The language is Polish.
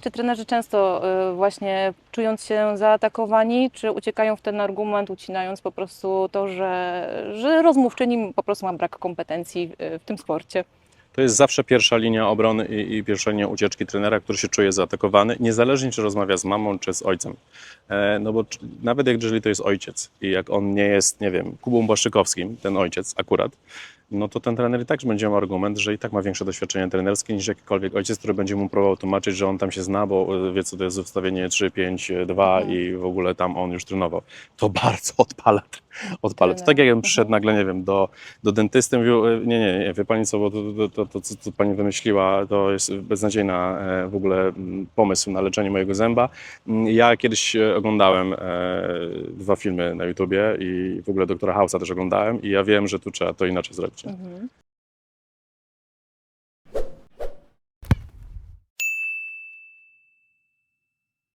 Czy trenerzy często y, właśnie czując się zaatakowani, czy uciekają w ten argument, ucinając po prostu to, że, że rozmówczyni po prostu ma brak kompetencji y, w tym sporcie? To jest zawsze pierwsza linia obrony i, i pierwsza linia ucieczki trenera, który się czuje zaatakowany, niezależnie czy rozmawia z mamą, czy z ojcem. E, no bo czy- nawet jak jeżeli to jest ojciec i jak on nie jest, nie wiem, Kubą Błaszczykowskim, ten ojciec akurat, no to ten trener i tak będzie miał argument, że i tak ma większe doświadczenie trenerskie niż jakikolwiek ojciec, który będzie mu próbował tłumaczyć, że on tam się zna, bo e, wie co to jest ustawienie 3, 5, 2 Mhm. i w ogóle tam on już trenował. To bardzo odpala. odpala. To tak jakbym przyszedł nagle, nie wiem, do, do dentysty mówił, e, nie, nie, nie, wie pani co, bo to, to, to, to co pani wymyśliła, to jest beznadziejna e, w ogóle pomysł na leczenie mojego zęba. Mm, Ja kiedyś oglądałem dwa filmy na YouTubie i w ogóle doktora Hausa też oglądałem i ja wiem, że tu trzeba to inaczej zrobić. Nie? Mhm.